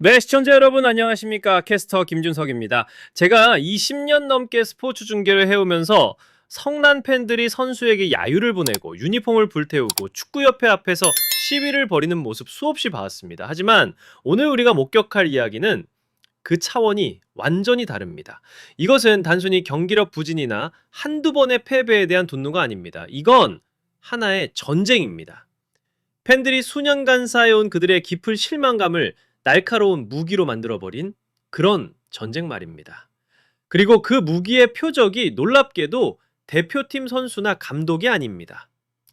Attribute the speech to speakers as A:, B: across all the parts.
A: 네, 시청자 여러분 안녕하십니까? 캐스터 김준석입니다. 제가 20년 넘게 스포츠 중계를 해오면서 성난 팬들이 선수에게 야유를 보내고 유니폼을 불태우고 축구협회 앞에서 시위를 벌이는 모습 수없이 봐왔습니다. 하지만 오늘 우리가 목격할 이야기는 그 차원이 완전히 다릅니다. 이것은 단순히 경기력 부진이나 한두 번의 패배에 대한 분노가 아닙니다. 이건 하나의 전쟁입니다. 팬들이 수년간 쌓여온 그들의 깊은 실망감을 날카로운 무기로 만들어버린 그런 전쟁 말입니다. 그리고 그 무기의 표적이 놀랍게도 대표팀 선수나 감독이 아닙니다.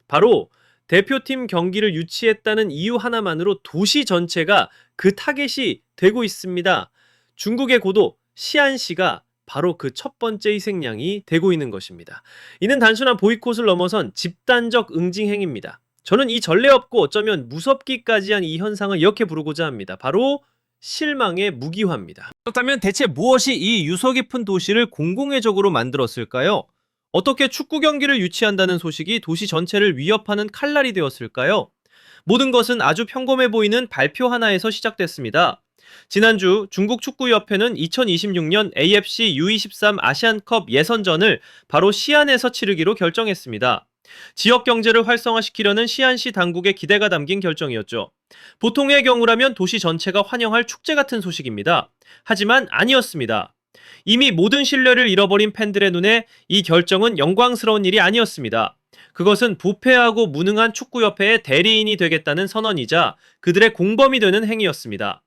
A: 바로 대표팀 경기를 유치했다는 이유 하나만으로 도시 전체가 그 타겟이 되고 있습니다. 중국의 고도 시안시가 바로 그 첫 번째 희생양이 되고 있는 것입니다. 이는 단순한 보이콧을 넘어선 집단적 응징 행위입니다. 저는 이 전례 없고 어쩌면 무섭기까지 한 이 현상을 이렇게 부르고자 합니다. 바로 실망의 무기화입니다. 그렇다면 대체 무엇이 이 유서 깊은 도시를 공공의적으로 만들었을까요? 어떻게 축구 경기를 유치한다는 소식이 도시 전체를 위협하는 칼날이 되었을까요? 모든 것은 아주 평범해 보이는 발표 하나에서 시작됐습니다. 지난주 중국 축구협회는 2026년 AFC U23 아시안컵 예선전을 바로 시안에서 치르기로 결정했습니다. 지역 경제를 활성화시키려는 시안시 당국의 기대가 담긴 결정이었죠. 보통의 경우라면 도시 전체가 환영할 축제 같은 소식입니다. 하지만 아니었습니다. 이미 모든 신뢰를 잃어버린 팬들의 눈에 이 결정은 영광스러운 일이 아니었습니다. 그것은 부패하고 무능한 축구협회의 대리인이 되겠다는 선언이자 그들의 공범이 되는 행위였습니다.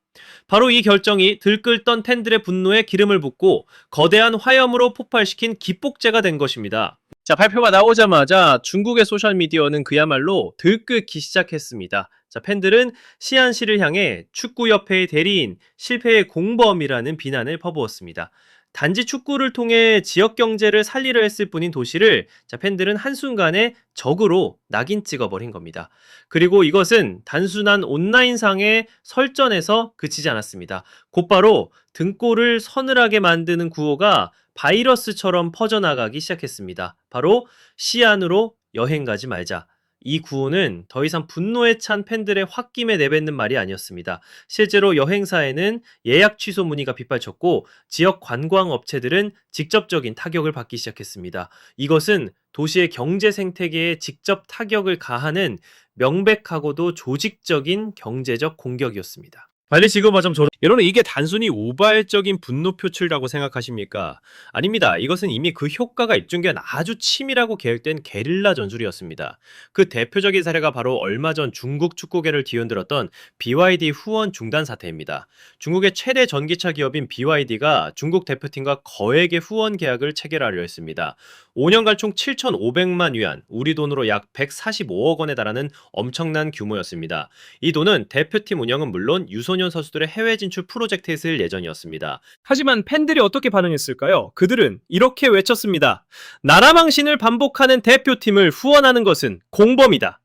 A: 바로 이 결정이 들끓던 팬들의 분노에 기름을 붓고 거대한 화염으로 폭발시킨 기폭제가 된 것입니다. 자, 발표가 나오자마자 중국의 소셜미디어는 그야말로 들끓기 시작했습니다. 자, 팬들은 시안시를 향해 축구협회의 대리인, 실패의 공범이라는 비난을 퍼부었습니다. 단지 축구를 통해 지역 경제를 살리려 했을 뿐인 도시를 자, 팬들은 한순간에 적으로 낙인 찍어버린 겁니다. 그리고 이것은 단순한 온라인상의 설전에서 그치지 않았습니다. 곧바로 등골을 서늘하게 만드는 구호가 바이러스처럼 퍼져나가기 시작했습니다. 바로 시안으로 여행 가지 말자. 이 구호는 더 이상 분노에 찬 팬들의 홧김에 내뱉는 말이 아니었습니다. 실제로 여행사에는 예약 취소 문의가 빗발쳤고 지역 관광 업체들은 직접적인 타격을 받기 시작했습니다. 이것은 도시의 경제 생태계에 직접 타격을 가하는 명백하고도 조직적인 경제적 공격이었습니다. 빨리 지금 와좀 저 여러분 이게 단순히 우발적인 분노 표출이라고 생각하십니까? 아닙니다. 이것은 이미 그 효과가 입증된 아주 치밀하고 계획된 게릴라 전술이었습니다. 그 대표적인 사례가 바로 얼마 전 중국 축구계를 뒤흔들었던 BYD 후원 중단 사태입니다. 중국의 최대 전기차 기업인 BYD가 중국 대표팀과 거액의 후원 계약을 체결하려 했습니다. 5년간 총 7,500만 위안, 우리 돈으로 약 145억 원에 달하는 엄청난 규모였습니다. 이 돈은 대표팀 운영은 물론 유소년 선수들의 해외 진출 프로젝트에 쓸 예정이었습니다. 하지만 팬들이 어떻게 반응했을까요? 그들은 이렇게 외쳤습니다. 나라 망신을 반복하는 대표팀을 후원하는 것은 공범이다.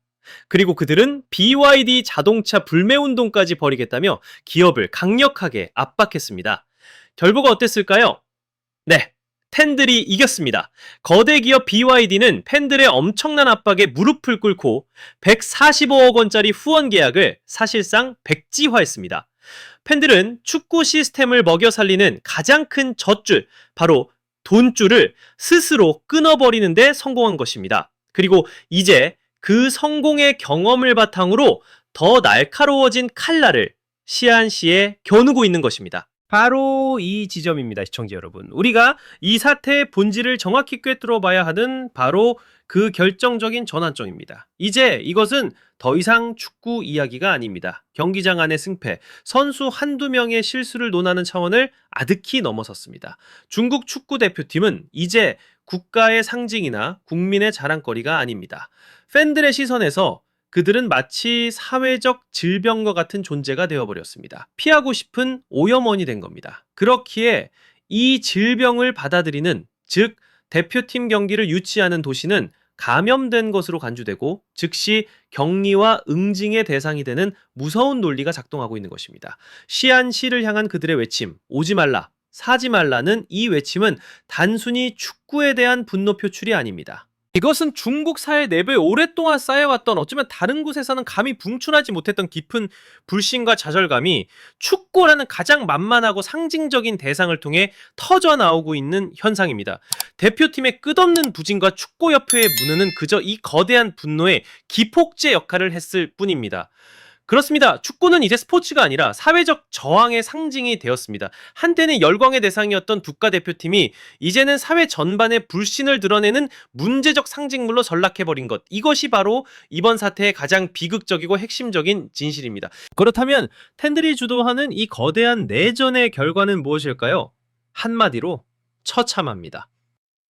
A: 그리고 그들은 BYD 자동차 불매 운동까지 벌이겠다며 기업을 강력하게 압박했습니다. 결과가 어땠을까요? 네. 팬들이 이겼습니다. 거대 기업 BYD는 팬들의 엄청난 압박에 무릎을 꿇고 145억 원짜리 후원 계약을 사실상 백지화했습니다. 팬들은 축구 시스템을 먹여 살리는 가장 큰 젖줄, 바로 돈줄을 스스로 끊어버리는데 성공한 것입니다. 그리고 이제 그 성공의 경험을 바탕으로 더 날카로워진 칼날을 시안시에 겨누고 있는 것입니다. 바로 이 지점입니다, 시청자 여러분. 우리가 이 사태의 본질을 정확히 꿰뚫어 봐야 하는 바로 그 결정적인 전환점입니다. 이제 이것은 더 이상 축구 이야기가 아닙니다. 경기장 안의 승패, 선수 한두 명의 실수를 논하는 차원을 아득히 넘어섰습니다. 중국 축구 대표팀은 이제 국가의 상징이나 국민의 자랑거리가 아닙니다. 팬들의 시선에서 그들은 마치 사회적 질병과 같은 존재가 되어버렸습니다. 피하고 싶은 오염원이 된 겁니다. 그렇기에 이 질병을 받아들이는, 즉, 대표팀 경기를 유치하는 도시는 감염된 것으로 간주되고 즉시 격리와 응징의 대상이 되는 무서운 논리가 작동하고 있는 것입니다. 시안시를 향한 그들의 외침, 오지 말라, 사지 말라는 이 외침은 단순히 축구에 대한 분노 표출이 아닙니다. 이것은 중국 사회 내부에 오랫동안 쌓여왔던 어쩌면 다른 곳에서는 감히 붕춘하지 못했던 깊은 불신과 좌절감이 축구라는 가장 만만하고 상징적인 대상을 통해 터져 나오고 있는 현상입니다. 대표팀의 끝없는 부진과 축구협회의 무능은 그저 이 거대한 분노의 기폭제 역할을 했을 뿐입니다. 그렇습니다. 축구는 이제 스포츠가 아니라 사회적 저항의 상징이 되었습니다. 한때는 열광의 대상이었던 국가대표팀이 이제는 사회 전반의 불신을 드러내는 문제적 상징물로 전락해버린 것. 이것이 바로 이번 사태의 가장 비극적이고 핵심적인 진실입니다. 그렇다면 팬들이 주도하는 이 거대한 내전의 결과는 무엇일까요? 한마디로 처참합니다.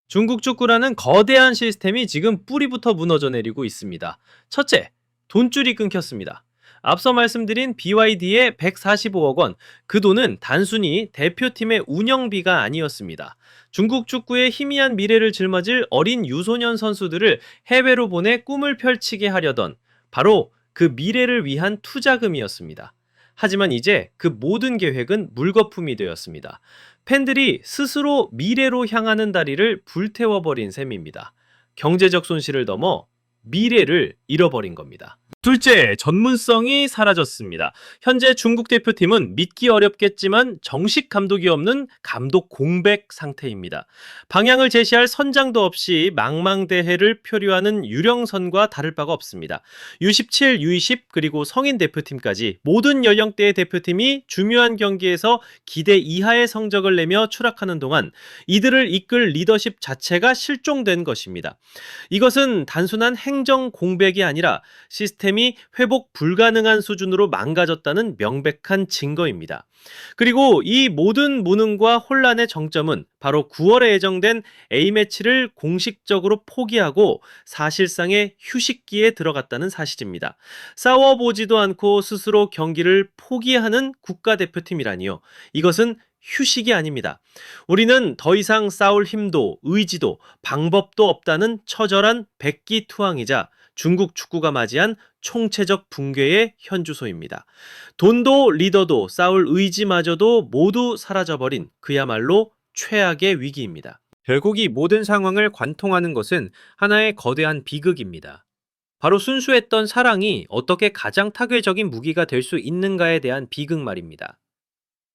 A: 중국 축구라는 거대한 시스템이 지금 뿌리부터 무너져 내리고 있습니다. 첫째, 돈줄이 끊겼습니다. 앞서 말씀드린 BYD의 145억 원, 그 돈은 단순히 대표팀의 운영비가 아니었습니다. 중국 축구의 희미한 미래를 짊어질 어린 유소년 선수들을 해외로 보내 꿈을 펼치게 하려던 바로 그 미래를 위한 투자금이었습니다. 하지만 이제 그 모든 계획은 물거품이 되었습니다. 팬들이 스스로 미래로 향하는 다리를 불태워버린 셈입니다. 경제적 손실을 넘어 미래를 잃어버린 겁니다. 둘째, 전문성이 사라졌습니다. 현재 중국 대표팀은 믿기 어렵겠지만 정식 감독이 없는 감독 공백 상태입니다. 방향을 제시할 선장도 없이 망망대해를 표류하는 유령선과 다를 바가 없습니다. U17, U20 그리고 성인 대표팀까지 모든 연령대의 대표팀이 중요한 경기에서 기대 이하의 성적을 내며 추락하는 동안 이들을 이끌 리더십 자체가 실종된 것입니다. 이것은 단순한 행정 공백이 아니라 시스템이 회복 불가능한 수준으로 망가졌다는 명백한 증거입니다. 그리고 이 모든 무능과 혼란의 정점은 바로 9월에 예정된 A매치를 공식적으로 포기하고 사실상의 휴식기에 들어갔다는 사실입니다. 싸워보지도 않고 스스로 경기를 포기하는 국가대표팀이라니요. 이것은 휴식이 아닙니다. 우리는 더 이상 싸울 힘도 의지도 방법도 없다는 처절한 백기투항이자 중국 축구가 맞이한 총체적 붕괴의 현주소입니다. 돈도 리더도 싸울 의지마저도 모두 사라져버린 그야말로 최악의 위기입니다. 결국 이 모든 상황을 관통하는 것은 하나의 거대한 비극입니다. 바로 순수했던 사랑이 어떻게 가장 타결적인 무기가 될 수 있는가에 대한 비극 말입니다.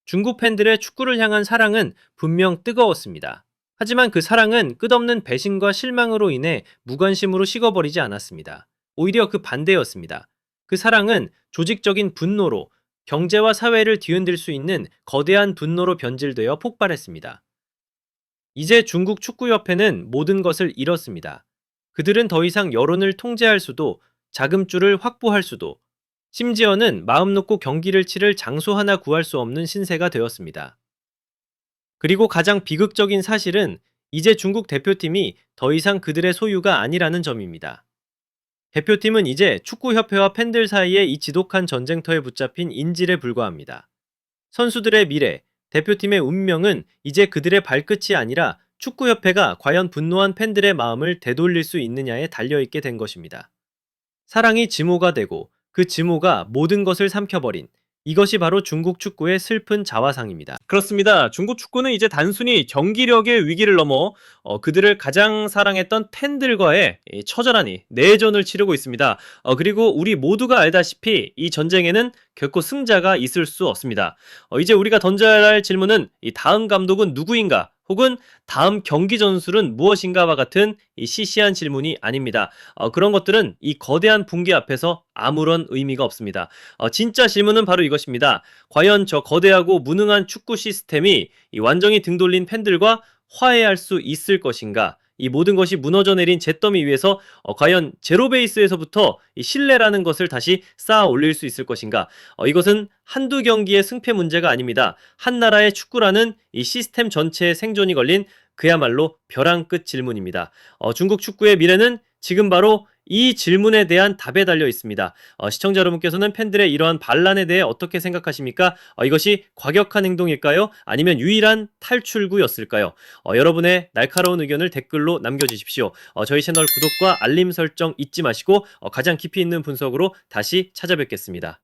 A: 중국 팬들의 축구를 향한 사랑은 분명 뜨거웠습니다. 하지만 그 사랑은 끝없는 배신과 실망으로 인해 무관심으로 식어버리지 않았습니다. 오히려 그 반대였습니다. 그 사랑은 조직적인 분노로 경제와 사회를 뒤흔들 수 있는 거대한 분노로 변질되어 폭발했습니다. 이제 중국 축구협회는 모든 것을 잃었습니다. 그들은 더 이상 여론을 통제할 수도 자금줄을 확보할 수도 심지어는 마음 놓고 경기를 치를 장소 하나 구할 수 없는 신세가 되었습니다. 그리고 가장 비극적인 사실은 이제 중국 대표팀이 더 이상 그들의 소유가 아니라는 점입니다. 대표팀은 이제 축구협회와 팬들 사이에 이 지독한 전쟁터에 붙잡힌 인질에 불과합니다. 선수들의 미래, 대표팀의 운명은 이제 그들의 발끝이 아니라 축구협회가 과연 분노한 팬들의 마음을 되돌릴 수 있느냐에 달려있게 된 것입니다. 사랑이 증오가 되고 그 증오가 모든 것을 삼켜버린 이것이 바로 중국 축구의 슬픈 자화상입니다. 그렇습니다. 중국 축구는 이제 단순히 경기력의 위기를 넘어 어, 그들을 가장 사랑했던 팬들과의 이 처절하니 내전을 치르고 있습니다. 어, 그리고 우리 모두가 알다시피 이 전쟁에는 결코 승자가 있을 수 없습니다. 어, 이제 우리가 던져야 할 질문은 이 다음 감독은 누구인가? 혹은 다음 경기 전술은 무엇인가와 같은 이 시시한 질문이 아닙니다. 어, 그런 것들은 이 거대한 붕괴 앞에서 아무런 의미가 없습니다. 어, 진짜 질문은 바로 이것입니다. 과연 저 거대하고 무능한 축구 시스템이 이 완전히 등 돌린 팬들과 화해할 수 있을 것인가? 이 모든 것이 무너져 내린 잿더미 위에서 어, 과연 제로 베이스에서부터 이 신뢰라는 것을 다시 쌓아 올릴 수 있을 것인가? 어, 이것은 한두 경기의 승패 문제가 아닙니다. 한 나라의 축구라는 이 시스템 전체의 생존이 걸린 그야말로 벼랑 끝 질문입니다. 어, 중국 축구의 미래는 지금 바로 이 질문에 대한 답에 달려 있습니다. 어, 시청자 여러분께서는 팬들의 이러한 반란에 대해 어떻게 생각하십니까? 어, 이것이 과격한 행동일까요? 아니면 유일한 탈출구였을까요? 어, 여러분의 날카로운 의견을 댓글로 남겨주십시오. 어, 저희 채널 구독과 알림 설정 잊지 마시고 어, 가장 깊이 있는 분석으로 다시 찾아뵙겠습니다.